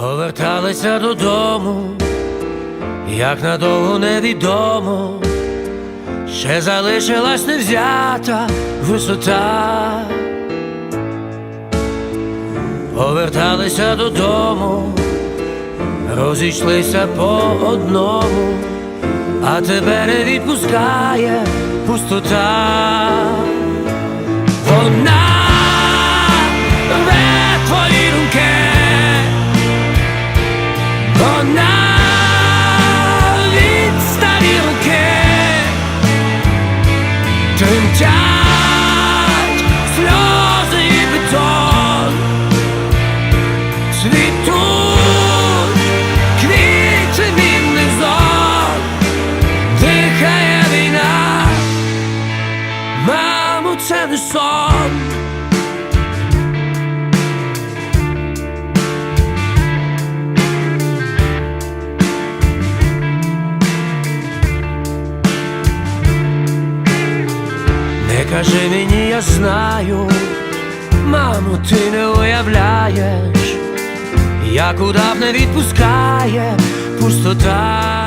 Поверталися додому, як надовго невідомо, ще залишилась невзята висота. Поверталися додому, розійшлися по одному, а тебе не відпускає пустота. Вона тремтять сльози і бетон, цвітуть квіти мінних зон, дихає війна. Мамо, це не сон. Кажи мені, я знаю, маму, ти не уявляєш, як б не відпускає пустота.